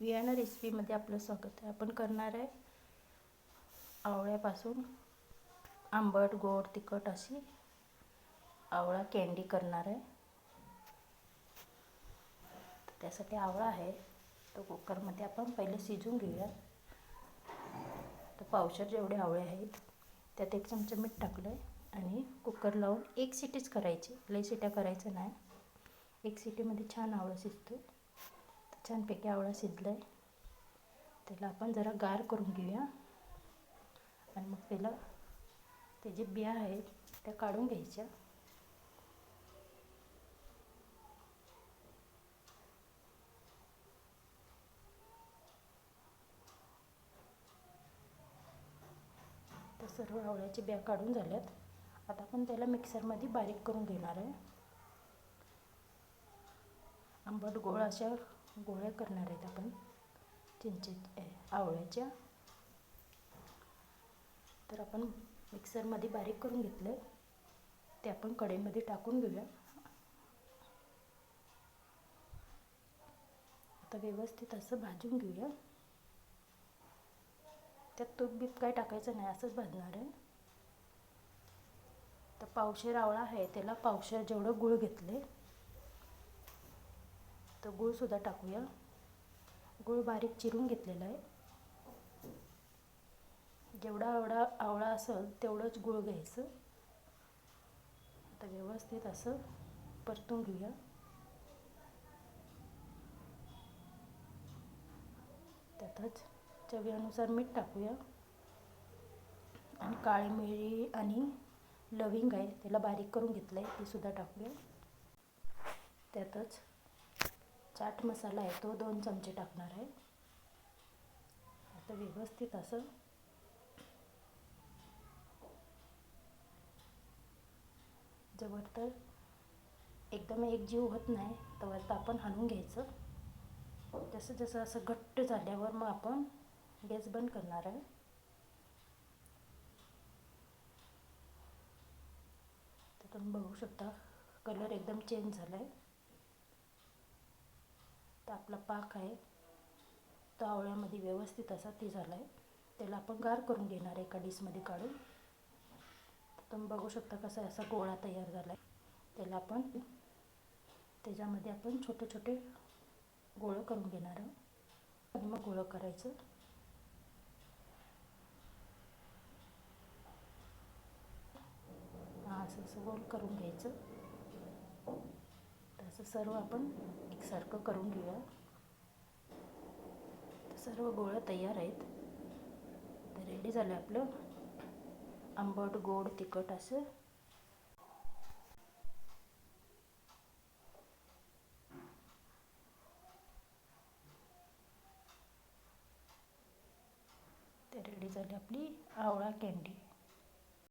Vienna रेसिपीमध्ये आपलं स्वागत आहे. आपण करणार आहे आवळ्यापासून आंबट गोड तिखट अशी आवळा कँडी करणार आहे. तर त्यासाठी आवळा आहे. तो कुकरमध्ये आपण पहिले शिजून घेऊया. तर पावशर जेवढे आवळे आहेत त्यात एक चमचा मीठ टाकलं आहे आणि कुकर लावून एक सिटीच करायची. लई सिट्या करायचं नाही. एक सिटीमध्ये छान आवळा शिजतो आहे छानपैकी आवळा शिजला आहे त्याला आपण जरा गार करून घेऊया. आणि मग त्याला ते जे बिया आहेत त्या काढून घ्यायच्या. तर सर्व आवळ्याच्या बिया काढून झाल्यात. आता आपण त्याला मिक्सरमध्ये बारीक करून घेणार आहे. आंबट गोळ अशा गोळ्या करणार आहेत आपण. चिंचे आवळ्याच्या. तर आपण मिक्सरमध्ये बारीक करून घेतलं. ते आपण कढईमध्ये टाकून घेऊया. आता व्यवस्थित असं भाजून घेऊया. त्यात तूप बीप काय टाकायचं नाही असंच भाजणार आहे. तर पावशेर आवळा आहे त्याला पावशेर जेवढं गुळ घेतले तर गूळसुद्धा टाकूया. गूळ बारीक चिरून घेतलेला आहे. जेवढा आवडा आवळा असेल तेवढंच गूळ घ्यायचं. आता व्यवस्थित असं परतून घेऊया. त्यातच चवीनुसार मीठ टाकूया. आणि काळी मिरी आणि लविंग आहे त्याला बारीक करून घेतलं आहे तीसुद्धा टाकूया. त्यातच चाट मसाला आहे तो दोन चमचे टाकणार आहे. आता व्यवस्थित असं. जवळ तर एकदम एकजीव होत नाही तर आपण हलवून घ्यायचं. जसं जसं असं घट्ट झाल्यावर मग आपण गॅस बंद करणार आहे. तर तुम्ही बघू शकता कलर एकदम चेंज झाला आहे तर आपला पाक आहे तो आवळ्यामध्ये व्यवस्थित असा ते झाला आहे त्याला आपण गार करून घेणार आहे एका डिशमध्ये काढून. तर तुम्ही बघू शकता कसा असा गोळा तयार झाला आहे त्याला आपण त्याच्यामध्ये आपण छोटे छोटे गोळं करून घेणार आहोत. आणि मग गोळं करायचं. हां असं असं गोल करून घ्यायचं. असं सर्व आपण एकसारखं करून घेऊया. तर सर्व गोळ्या तयार आहेत. तर रेडी झालं आपलं. आंबट गोड तिखट असं. ते रेडी झाली आपली आवळा कँडी